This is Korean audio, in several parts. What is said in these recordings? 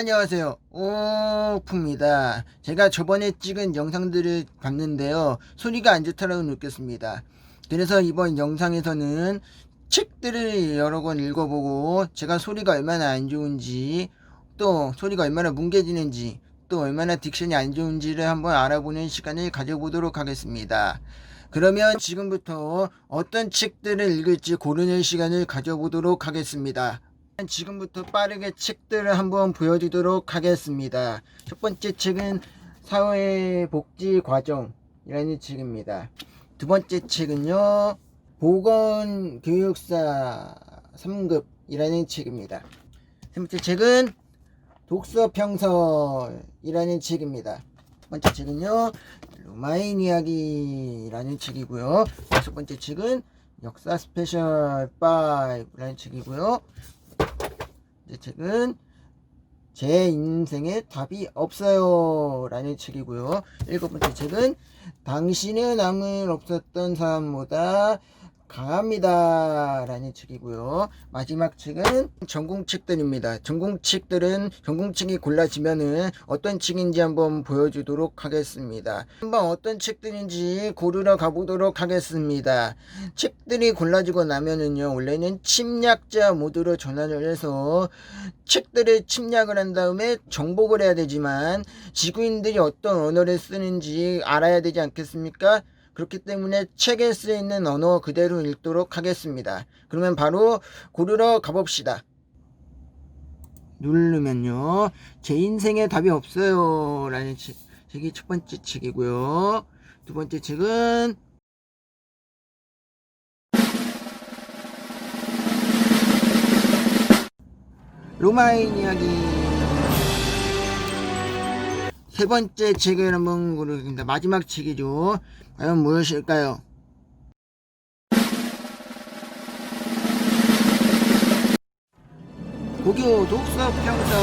안녕하세요. 오프입니다. 제가 저번에 찍은 영상들을 봤는데요. 소리가 안 좋다고 느꼈습니다. 그래서 이번 영상에서는 책들을 여러 권 읽어보고 제가 소리가 얼마나 안 좋은지 또 소리가 얼마나 뭉개지는지 또 얼마나 딕션이 안 좋은지를 한번 알아보는 시간을 가져보도록 하겠습니다. 그러면 지금부터 어떤 책들을 읽을지 고르는 시간을 가져보도록 하겠습니다. 지금부터 빠르게 책들을 한번 보여드리도록 하겠습니다. 첫 번째 책은 사회복지 과정이라는 책입니다. 두 번째 책은요, 보건교육사 3급이라는 책입니다. 세 번째 책은 독서평설이라는 책입니다. 첫 번째 책은요, 로마인 이야기라는 책이고요. 다섯 번째 책은 역사 스페셜 5라는 책이고요. 이 책은 제 인생에 답이 없어요 라는 책이고요. 일곱 번째 책은 당신의 남을 없었던 사람보다 강합니다 라는 책이고요. 마지막 책은 전공책들입니다. 전공책들은 전공책이 골라지면은 어떤 책인지 한번 보여주도록 하겠습니다. 한번 어떤 책들인지 고르러 가보도록 하겠습니다. 책들이 골라지고 나면은요, 원래는 침략자 모드로 전환을 해서 책들을 침략을 한 다음에 정복을 해야 되지만 지구인들이 어떤 언어를 쓰는지 알아야 되지 않겠습니까? 그렇기 때문에 책에 쓰여 있는 언어 그대로 읽도록 하겠습니다. 그러면 바로 고르러 가봅시다. 누르면요. 제 인생에 답이 없어요. 라는 책, 책이 첫 번째 책이고요. 두 번째 책은 로마인 이야기 세 번째 책을 한번 고르겠습니다. 마지막 책이죠. 과연 무엇일까요? 고교 독서 평설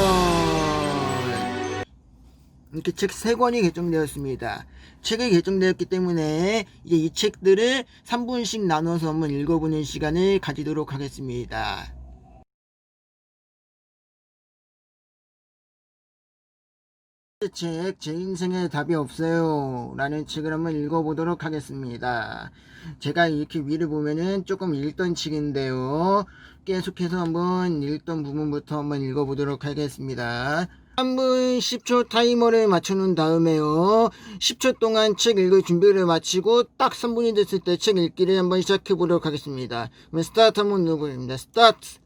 이렇게 책 세 권이 개정되었습니다. 책이 개정되었기 때문에 이제 이 책들을 3분씩 나눠서 한번 읽어보는 시간을 가지도록 하겠습니다. 책, 제 인생에 답이 없어요. 라는 책을 한번 읽어보도록 하겠습니다. 제가 이렇게 위를 보면은 조금 읽던 책인데요. 계속해서 한번 읽던 부분부터 한번 읽어보도록 하겠습니다. 3분 10초 타이머를 맞춰놓은 다음에요. 10초 동안 책 읽을 준비를 마치고 딱 3분이 됐을 때 책 읽기를 한번 시작해보도록 하겠습니다. 그러면 스타트 한번 누르겠습니다. 스타트!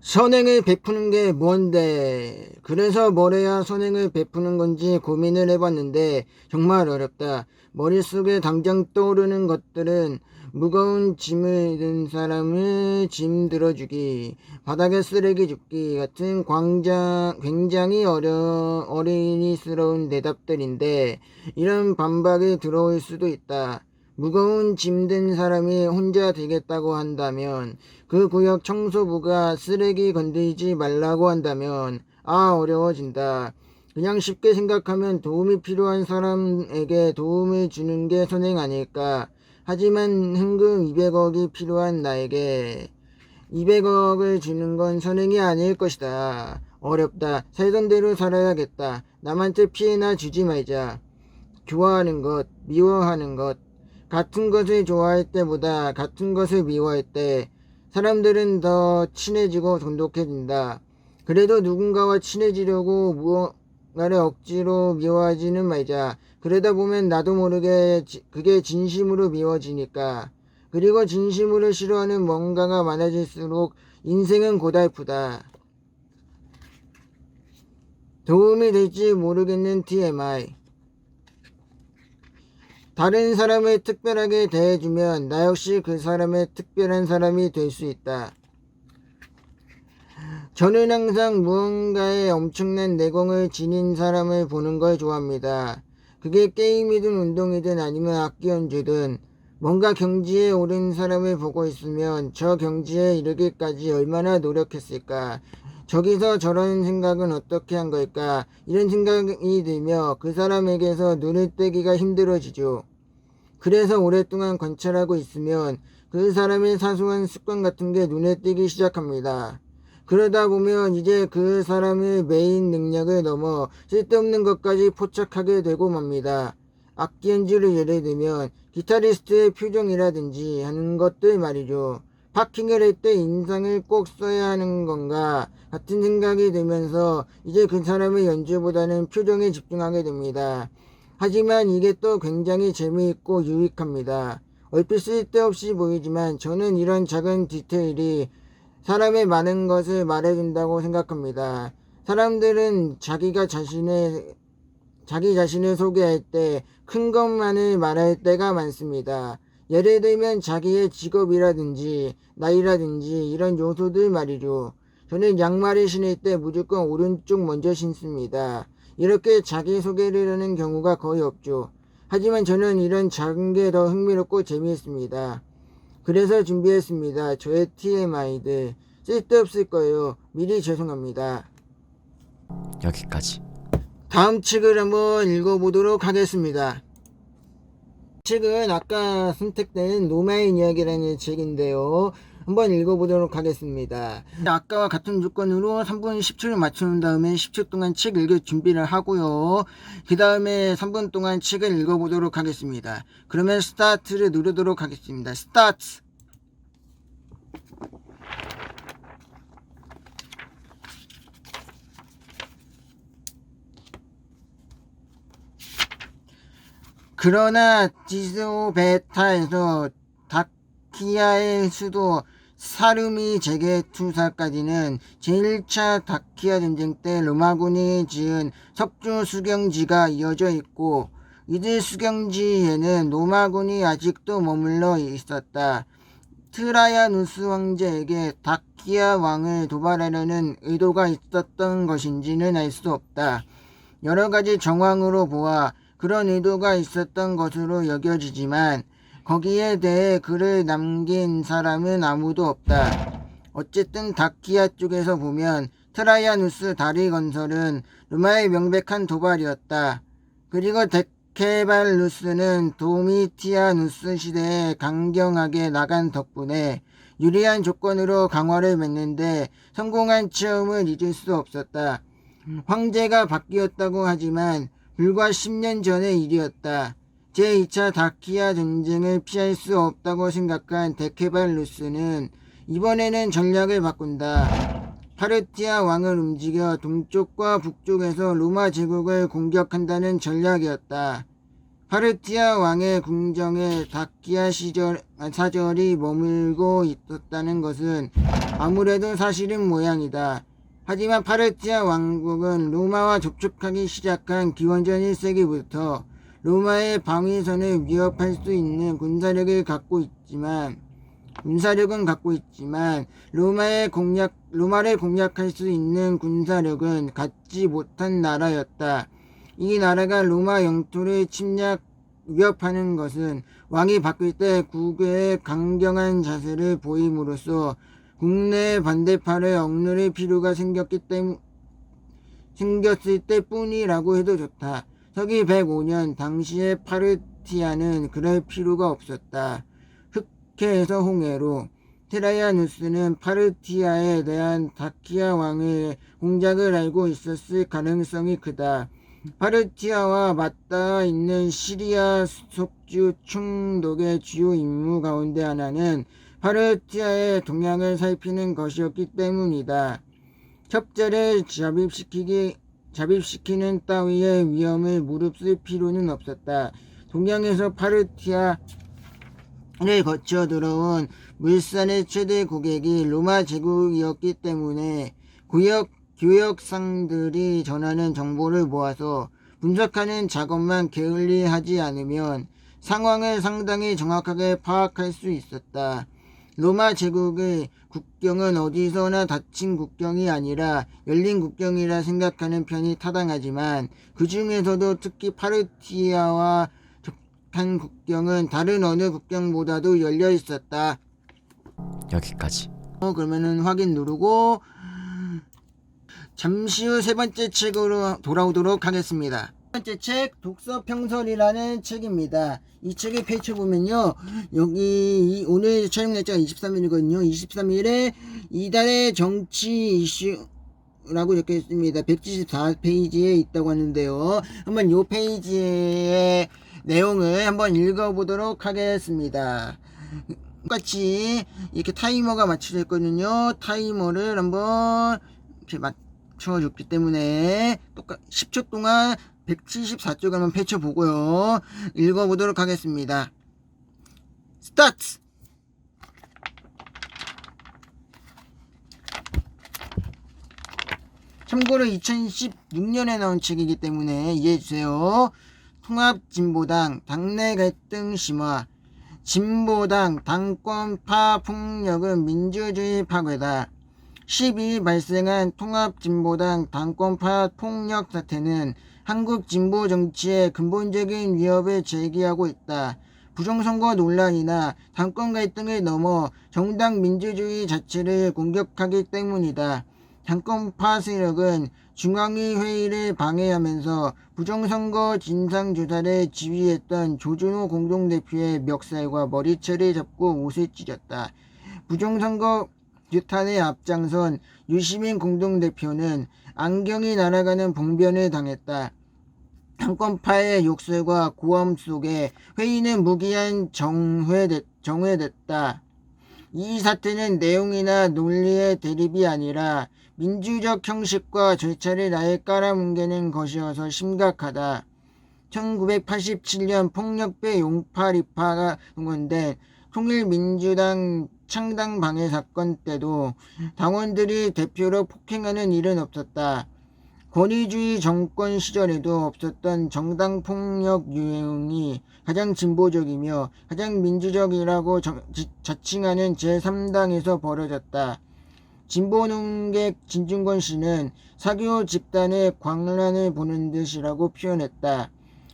선행을 베푸는 게 뭔데? 그래서 뭘 해야 선행을 베푸는 건지 고민을 해봤는데 정말 어렵다. 머릿속에 당장 떠오르는 것들은 무거운 짐을 든 사람을 짐 들어주기, 바닥에 쓰레기 줍기 같은 광장, 굉장히 어려, 어린이스러운 대답들인데 이런 반박이 들어올 수도 있다. 무거운 짐든 사람이 혼자 되겠다고 한다면 그 구역 청소부가 쓰레기 건드리지 말라고 한다면 아 어려워진다. 그냥 쉽게 생각하면 도움이 필요한 사람에게 도움을 주는 게 선행 아닐까. 하지만 현금 200억이 필요한 나에게 200억을 주는 건 선행이 아닐 것이다. 어렵다. 살던 대로 살아야겠다. 남한테 피해나 주지 말자. 좋아하는 것, 미워하는 것, 같은 것을 좋아할 때보다 같은 것을 미워할 때 사람들은 더 친해지고 돈독해진다. 그래도 누군가와 친해지려고 무언가를 억지로 미워하지는 말자. 그러다 보면 나도 모르게 지- 그게 진심으로 미워지니까. 그리고 진심으로 싫어하는 뭔가가 많아질수록 인생은 고달프다. 도움이 될지 모르겠는 TMI. 다른 사람을 특별하게 대해주면 나 역시 그 사람의 특별한 사람이 될 수 있다. 저는 항상 무언가에 엄청난 내공을 지닌 사람을 보는 걸 좋아합니다. 그게 게임이든 운동이든 아니면 악기 연주든 뭔가 경지에 오른 사람을 보고 있으면 저 경지에 이르기까지 얼마나 노력했을까. 저기서 저런 생각은 어떻게 한 걸까? 이런 생각이 들며 그 사람에게서 눈을 떼기가 힘들어지죠. 그래서 오랫동안 관찰하고 있으면 그 사람의 사소한 습관 같은 게 눈에 띄기 시작합니다. 그러다 보면 이제 그 사람의 메인 능력을 넘어 쓸데없는 것까지 포착하게 되고 맙니다. 악기 연주를 예를 들면 기타리스트의 표정이라든지 하는 것들 말이죠. 파킹을 할 때 인상을 꼭 써야 하는 건가 같은 생각이 들면서 이제 그 사람의 연주보다는 표정에 집중하게 됩니다. 하지만 이게 또 굉장히 재미있고 유익합니다. 얼핏 쓸데없이 보이지만 저는 이런 작은 디테일이 사람의 많은 것을 말해준다고 생각합니다. 사람들은 자기가 자신의 자기 자신을 소개할 때 큰 것만을 말할 때가 많습니다. 예를 들면 자기의 직업이라든지 나이라든지 이런 요소들 말이죠. 저는 양말을 신을 때 무조건 오른쪽 먼저 신습니다. 이렇게 자기소개를 하는 경우가 거의 없죠. 하지만 저는 이런 작은 게 더 흥미롭고 재미있습니다. 그래서 준비했습니다. 저의 TMI들. 쓸데없을 거예요. 미리 죄송합니다. 여기까지. 다음 책을 한번 읽어보도록 하겠습니다. 책은 아까 선택된 노마인 이야기라는 책인데요. 한번 읽어보도록 하겠습니다. 아까와 같은 조건으로 3분 10초를 맞추는 다음에 10초 동안 책 읽을 준비를 하고요. 그 다음에 3분 동안 책을 읽어보도록 하겠습니다. 그러면 스타트를 누르도록 하겠습니다. 스타트! 그러나 디스오베타에서 다키아의 수도 사르미 제게 투사까지는 제1차 다키아 전쟁 때 로마군이 지은 석주 수경지가 이어져 있고 이들 수경지에는 로마군이 아직도 머물러 있었다. 트라야누스 황제에게 다키아 왕을 도발하려는 의도가 있었던 것인지는 알 수 없다. 여러 가지 정황으로 보아 그런 의도가 있었던 것으로 여겨지지만 거기에 대해 글을 남긴 사람은 아무도 없다. 어쨌든 다키아 쪽에서 보면 트라이아누스 다리 건설은 로마의 명백한 도발이었다. 그리고 데케발루스는 도미티아누스 시대에 강경하게 나간 덕분에 유리한 조건으로 강화를 맺는데 성공한 체험을 잊을 수 없었다. 황제가 바뀌었다고 하지만 불과 10년 전의 일이었다. 제2차 다키아 전쟁을 피할 수 없다고 생각한 데케발 루스는 이번에는 전략을 바꾼다. 파르티아 왕을 움직여 동쪽과 북쪽에서 로마 제국을 공격한다는 전략이었다. 파르티아 왕의 궁정에 다키아 시절, 사절이 머물고 있었다는 것은 아무래도 사실은 모양이다. 하지만 파르티아 왕국은 로마와 접촉하기 시작한 기원전 1세기부터 로마의 방위선을 위협할 수 있는 군사력을 갖고 있지만 군사력은 갖고 있지만 로마의 공략 로마를 공략할 수 있는 군사력은 갖지 못한 나라였다. 이 나라가 로마 영토를 침략 위협하는 것은 왕이 바뀔 때 국외에 강경한 자세를 보임으로써 국내 반대파를 억누를 필요가 생겼기 때문 생겼을 때뿐이라고 해도 좋다. 서기 105년 당시의 파르티아는 그럴 필요가 없었다. 흑해에서 홍해로 테라이아누스는 파르티아에 대한 다키아 왕의 공작을 알고 있었을 가능성이 크다. 파르티아와 맞닿아 있는 시리아 속주 충독의 주요 임무 가운데 하나는 파르티아의 동향을 살피는 것이었기 때문이다. 첩자를 잡입시키기, 잡입시키는 따위의 위험을 무릅쓸 필요는 없었다. 동양에서 파르티아를 거쳐 들어온 물산의 최대 고객이 로마 제국이었기 때문에 구역, 교역상들이 전하는 정보를 모아서 분석하는 작업만 게을리하지 않으면 상황을 상당히 정확하게 파악할 수 있었다. 로마 제국의 국경은 어디서나 닫힌 국경이 아니라 열린 국경이라 생각하는 편이 타당하지만 그 중에서도 특히 파르티아와 접한 국경은 다른 어느 국경보다도 열려 있었다. 여기까지. 어, 그러면은 확인 누르고 잠시 후 세 번째 책으로 돌아오도록 하겠습니다. 첫 번째 책 독서 평설이라는 책입니다. 이 책을 펼쳐보면요. 여기 이- 오늘 촬영 날짜가 23일이거든요. 23일에 이달의 정치 이슈 라고 적혀 있습니다. 174페이지에 있다고 하는데요. 한번 이 페이지의 내용을 한번 읽어보도록 하겠습니다. 똑같이 이렇게 타이머가 맞춰져 있거든요. 타이머를 한번 이렇게 맞춰줬기 때문에 똑같 10초 동안 174쪽을 한번 펼쳐보고요. 읽어보도록 하겠습니다. 스타트! 참고로 2016년에 나온 책이기 때문에 이해해주세요. 통합진보당 당내 갈등 심화 진보당 당권파 폭력은 민주주의 파괴다. 12일 발생한 통합진보당 당권파 폭력 사태는 한국 진보 정치의 근본적인 위협을 제기하고 있다. 부정선거 논란이나 당권 갈등을 넘어 정당 민주주의 자체를 공격하기 때문이다. 당권파 세력은 중앙위 회의를 방해하면서 부정선거 진상조사를 지휘했던 조준호 공동대표의 멱살과 머리채를 잡고 옷을 찢었다. 부정선거 규탄에 앞장선 유시민 공동대표는 안경이 날아가는 봉변을 당했다. 당권파의 욕설과 고함 속에 회의는 무기한 정회됐, 정회됐다. 이 사태는 내용이나 논리의 대립이 아니라 민주적 형식과 절차를 아예 깔아뭉개는 것이어서 심각하다. 1987년 폭력배 용팔이파가 동원된 통일민주당 창당 방해 사건 때도 당원들이 대표로 폭행하는 일은 없었다. 권위주의 정권 시절에도 없었던 정당 폭력 유행이 가장 진보적이며 가장 민주적이라고 자칭하는 제3당에서 벌어졌다. 진보농객 진중권 씨는 사교 집단의 광란을 보는 듯이라고 표현했다.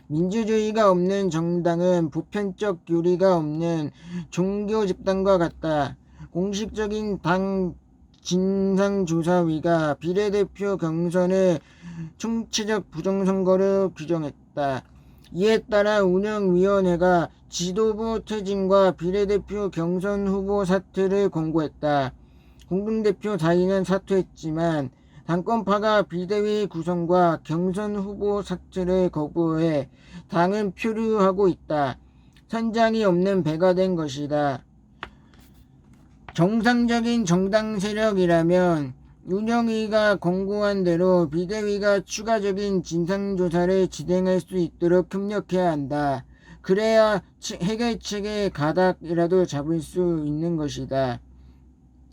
민주주의가 없는 정당은 보편적 교리가 없는 종교 집단과 같다. 공식적인 당 진상조사위가 비례대표 경선을 총체적 부정선거로 규정했다. 이에 따라 운영위원회가 지도부 퇴진과 비례대표 경선 후보 사퇴를 권고했다. 공동대표 다인은 사퇴했지만 당권파가 비대위 구성과 경선 후보 사퇴를 거부해 당은 표류하고 있다. 선장이 없는 배가 된 것이다. 정상적인 정당 세력이라면 운영위가 권고한 대로 비대위가 추가적인 진상조사를 진행할 수 있도록 협력해야 한다. 그래야 치- 해결책의 가닥이라도 잡을 수 있는 것이다.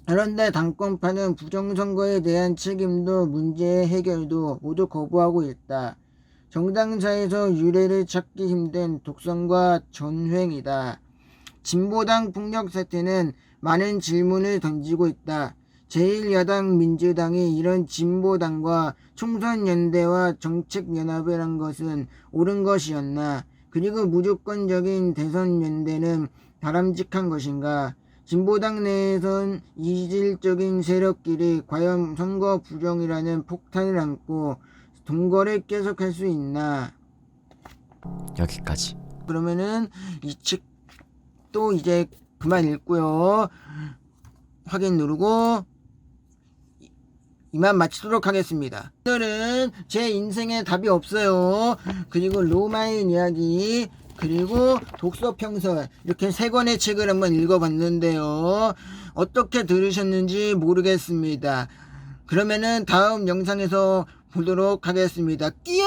그런데 당권파는 부정선거에 대한 책임도 문제의 해결도 모두 거부하고 있다. 정당사에서 유례를 찾기 힘든 독선과 전횡이다. 진보당 폭력 사태는 많은 질문을 던지고 있다. 제1야당 민주당이 이런 진보당과 총선연대와 정책연합을 한 것은 옳은 것이었나? 그리고 무조건적인 대선연대는 바람직한 것인가? 진보당 내에선 이질적인 세력끼리 과연 선거 부정이라는 폭탄을 안고 동거를 계속할 수 있나? 여기까지. 그러면은 이 책도 이제 그만 읽고요. 확인 누르고 이- 이만 마치도록 하겠습니다. 오늘은 제 인생에 답이 없어요. 그리고 로마인 이야기 그리고 독서 평설 이렇게 세 권의 책을 한번 읽어봤는데요. 어떻게 들으셨는지 모르겠습니다. 그러면은 다음 영상에서 보도록 하겠습니다. 끼요!